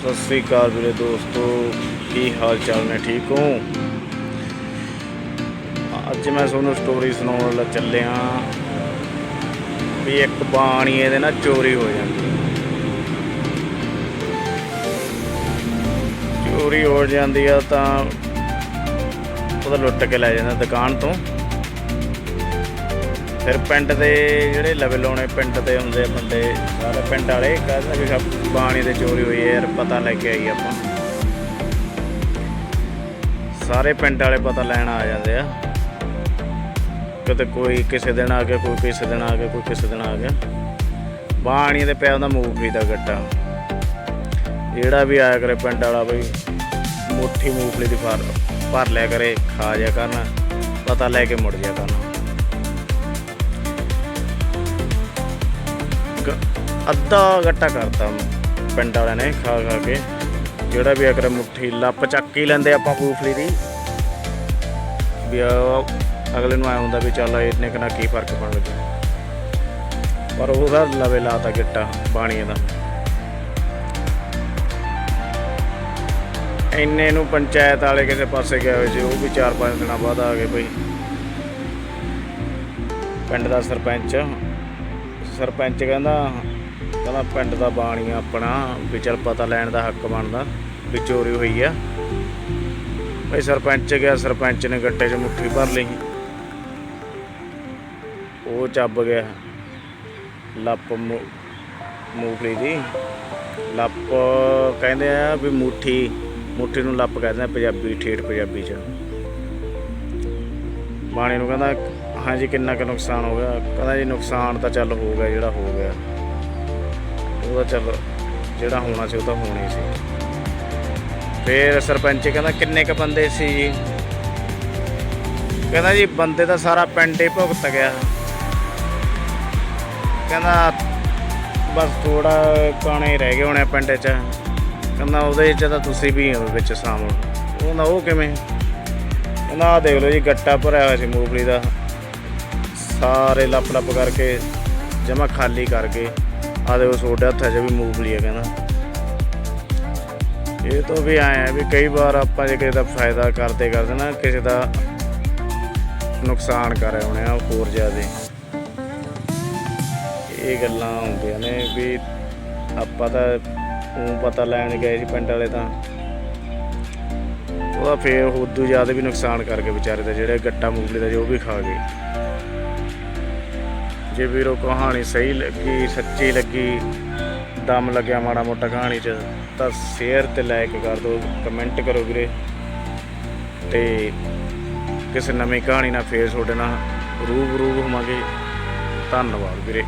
ਸਤਿ ਸ੍ਰੀ ਅਕਾਲ ਵੀਰੇ ਦੋਸਤੋ, ਕੀ ਹਾਲ ਚਾਲ ਨੇ? ਠੀਕ ਹੋ? ਅੱਜ ਮੈਂ ਤੁਹਾਨੂੰ ਸਟੋਰੀ ਸੁਣਾਉਣ ਲ ਚੱਲਿਆ ਵੀ ਇੱਕ ਬਾਣੀ ਇਹਦੇ ਨਾਲ ਚੋਰੀ ਹੋ ਜਾਂਦੀ ਚੋਰੀ ਹੋ ਜਾਂਦੀ ਆ ਤਾਂ ਉਹਦਾ ਲੁੱਟ ਕੇ ਲੈ ਜਾਂਦਾ ਦੁਕਾਨ ਤੋਂ। ਫਿਰ ਪਿੰਡ ਦੇ ਜਿਹੜੇ ਲੈਵਲ ਆਉਣੇ ਪਿੰਡ ਦੇ ਹੁੰਦੇ ਆ ਬੰਦੇ ਸਾਰੇ ਪਿੰਡ ਵਾਲੇ ਕਹਿੰਦੇ ਵੀ ਸਭ ਬਾਣੀ ਦੇ ਚੋਰੀ ਹੋਈ ਹੈ ਯਾਰ, ਪਤਾ ਲੈ ਕੇ ਆਈ ਆਪਾਂ। ਸਾਰੇ ਪਿੰਡ ਵਾਲੇ ਪਤਾ ਲੈਣ ਆ ਜਾਂਦੇ ਆ। ਕਿਤੇ ਕੋਈ ਕਿਸੇ ਦਿਨ ਆ ਗਿਆ, ਕੋਈ ਕਿਸੇ ਦਿਨ ਆ ਗਿਆ, ਕੋਈ ਕਿਸੇ ਦਿਨ ਆ ਗਿਆ। ਬਾਣੀ ਦੇ ਪਿਆ ਹੁੰਦਾ ਮੂੰਗਫਲੀ ਦਾ ਗੱਟਾ। ਜਿਹੜਾ ਵੀ ਆਇਆ ਕਰੇ ਪਿੰਡ ਵਾਲਾ ਬਈ, ਮੁੱਠੀ ਮੂੰਗਫਲੀ ਦੀ ਫਰ ਭਰ ਲਿਆ ਕਰੇ, ਖਾ ਜਾ ਕਰਨਾ, ਪਤਾ ਲੈ ਕੇ ਮੁੜ ਜਾ ਕਰਨਾ। ਅੱਧਾ ਗੱਟਾ ਕਰਤਾ ਪਿੰਡ ਵਾਲਿਆਂ ਨੇ ਖਾ ਖਾ ਕੇ। ਜਿਹੜਾ ਵੀ ਅਗਰ ਮੁੱਠੀ ਲੱਪ ਚੱਕ ਹੀ ਲੈਂਦੇ ਆਪਾਂ ਮੂੰਗਫਲੀ ਦੀ। ਵੀ ਅਗਲੇ ਨੂੰ ਆਇਆ ਹੁੰਦਾ ਵੀ ਚੱਲ ਇਹਨੇ ਕਿੰਨਾ ਕੀ ਫ਼ਰਕ ਪਣ ਲੱਗਿਆ ਪਰ ਉਹਦਾ ਲਵੇ ਲਾਤਾ ਗਿੱਟਾ ਬਾਣੀ ਦਾ। ਇੰਨੇ ਨੂੰ ਪੰਚਾਇਤ ਵਾਲੇ ਕਿਸੇ ਪਾਸੇ ਗਏ ਹੋਏ ਸੀ, ਉਹ ਵੀ 4-5 ਦਿਨਾਂ ਬਾਅਦ ਆ ਗਏ ਬਈ। ਪਿੰਡ ਦਾ ਸਰਪੰਚ ਸਰਪੰਚ ਕਹਿੰਦਾ ਕਹਿੰਦਾ ਪਿੰਡ ਦਾ ਬਾਣੀ ਆਪਣਾ, ਵੀ ਚੱਲ ਪਤਾ ਲੈਣ ਦਾ ਹੱਕ ਬਣਦਾ, ਵੀ ਚੋਰੀ ਹੋਈ ਆ। ਬਈ ਸਰਪੰਚ ਗਿਆ, ਸਰਪੰਚ ਨੇ ਗੱਟੇ 'ਚ ਮੁੱਠੀ ਭਰ ਲਈ। ਉਹ ਚੱਬ ਗਿਆ। ਲੱਪ ਮੂ- ਦੀ। ਲੱਪ ਕਹਿੰਦੇ ਆ ਵੀ ਮੁੱਠੀ ਮੁੱਠੀ ਨੂੰ ਲੱਪ ਕਹਿੰਦੇ ਆ ਪੰਜਾਬੀ, ਠੇਠ ਪੰਜਾਬੀ 'ਚ। ਬਾਣੀ ਨੂੰ ਕਹਿੰਦਾ, ਹਾਂਜੀ ਕਿੰਨਾ ਕੁ ਨੁਕਸਾਨ ਹੋ ਗਿਆ। ਕਹਿੰਦਾ ਜੀ ਨੁਕਸਾਨ ਤਾਂ ਚੱਲ ਹੋ ਗਿਆ ਜਿਹੜਾ ਹੋ ਗਿਆ। ਉਹਦਾ ਚੱਲ, ਜਿਹੜਾ ਹੋਣਾ ਸੀ ਉਹ ਤਾਂ ਹੋਣਾ ਹੀ ਸੀ। ਫਿਰ ਸਰਪੰਚ ਕਹਿੰਦਾ, ਕਿੰਨੇ ਕ ਬੰਦੇ ਸੀ ਜੀ? ਕਹਿੰਦਾ ਜੀ, ਬੰਦੇ ਦਾ ਸਾਰਾ ਪਿੰਡ ਹੀ ਭੁਗਤ ਗਿਆ। ਕਹਿੰਦਾ, ਬਸ ਥੋੜਾ ਕਾਣੇ ਰਹਿ ਗਏ ਹੋਣੇ ਪਿੰਡ 'ਚ। ਕਹਿੰਦਾ, ਉਹਦੇ 'ਚ ਤਾਂ ਤੁਸੀਂ ਵੀ ਹੋ, ਵਿੱਚ ਸ਼ਾਮਲ। ਨਾ ਉਹ ਕਿਵੇਂ? ਕਹਿੰਦਾ, ਆਹ ਦੇਖ ਲਓ ਜੀ, ਗੱਟਾ ਭਰਿਆ ਹੋਇਆ ਸੀ ਮੂੰਗਫਲੀ ਦਾ। ਸਾਰੇ ਲੱਪ ਲੱਪ ਕਰਕੇ ਜਮਾ ਖਾਲੀ ਕਰਕੇ ਆ ਦੇਖੋ ਤੁਹਾਡੇ ਹੱਥਾਂ 'ਚ ਵੀ ਮੂੰਗਫਲੀ ਹੈ ਕਹਿੰਦਾ। ਇਹ ਤੋਂ ਵੀ ਆਏ ਆ ਵੀ ਕਈ ਵਾਰ ਆਪਾਂ ਜੇ ਕਿਸੇ ਦਾ ਫਾਇਦਾ ਕਰਦੇ ਕਰਦੇ ਨਾ ਕਿਸੇ ਦਾ ਨੁਕਸਾਨ ਕਰ ਆਉਣੇ ਆ ਹੋਰ ਜ਼ਿਆਦੇ। ਇਹ ਗੱਲਾਂ ਹੁੰਦੀਆਂ ਨੇ ਵੀ ਆਪਾਂ ਤਾਂ ਉਹ ਪਤਾ ਲੈਣ ਗਏ ਸੀ ਪਿੰਡ ਵਾਲੇ ਤਾਂ। ਉਹਦਾ ਫੇਰ ਉਦੋਂ ਜ਼ਿਆਦਾ ਵੀ ਨੁਕਸਾਨ ਕਰਕੇ ਵਿਚਾਰੇ ਦਾ ਜਿਹੜੇ ਗੱਟਾ ਮੂੰਗਫਲੀ ਦਾ ਜੋ ਵੀ ਖਾ ਗਏ। ਜੇ ਵੀਰੋ ਕਹਾਣੀ ਸਹੀ ਲੱਗੀ, ਸੱਚੀ ਲੱਗੀ, ਦਮ ਲੱਗਿਆ ਮਾੜਾ ਮੋਟਾ ਕਹਾਣੀ 'ਚ, ਤਾਂ ਸ਼ੇਅਰ ਤੇ ਲਾਈਕ ਕਰ ਦਿਓ ਕਮੈਂਟ ਕਰੋ ਵੀਰੇ। ਤੇ ਕਿਸੇ ਨਵੀਂ ਕਹਾਣੀ ਨਾਲ ਫੇਰ ਤੁਹਾਡੇ ਨਾਲ ਰੂਬਰੂ ਹੋਵਾਂਗੇ। ਧੰਨਵਾਦ ਵੀਰੇ।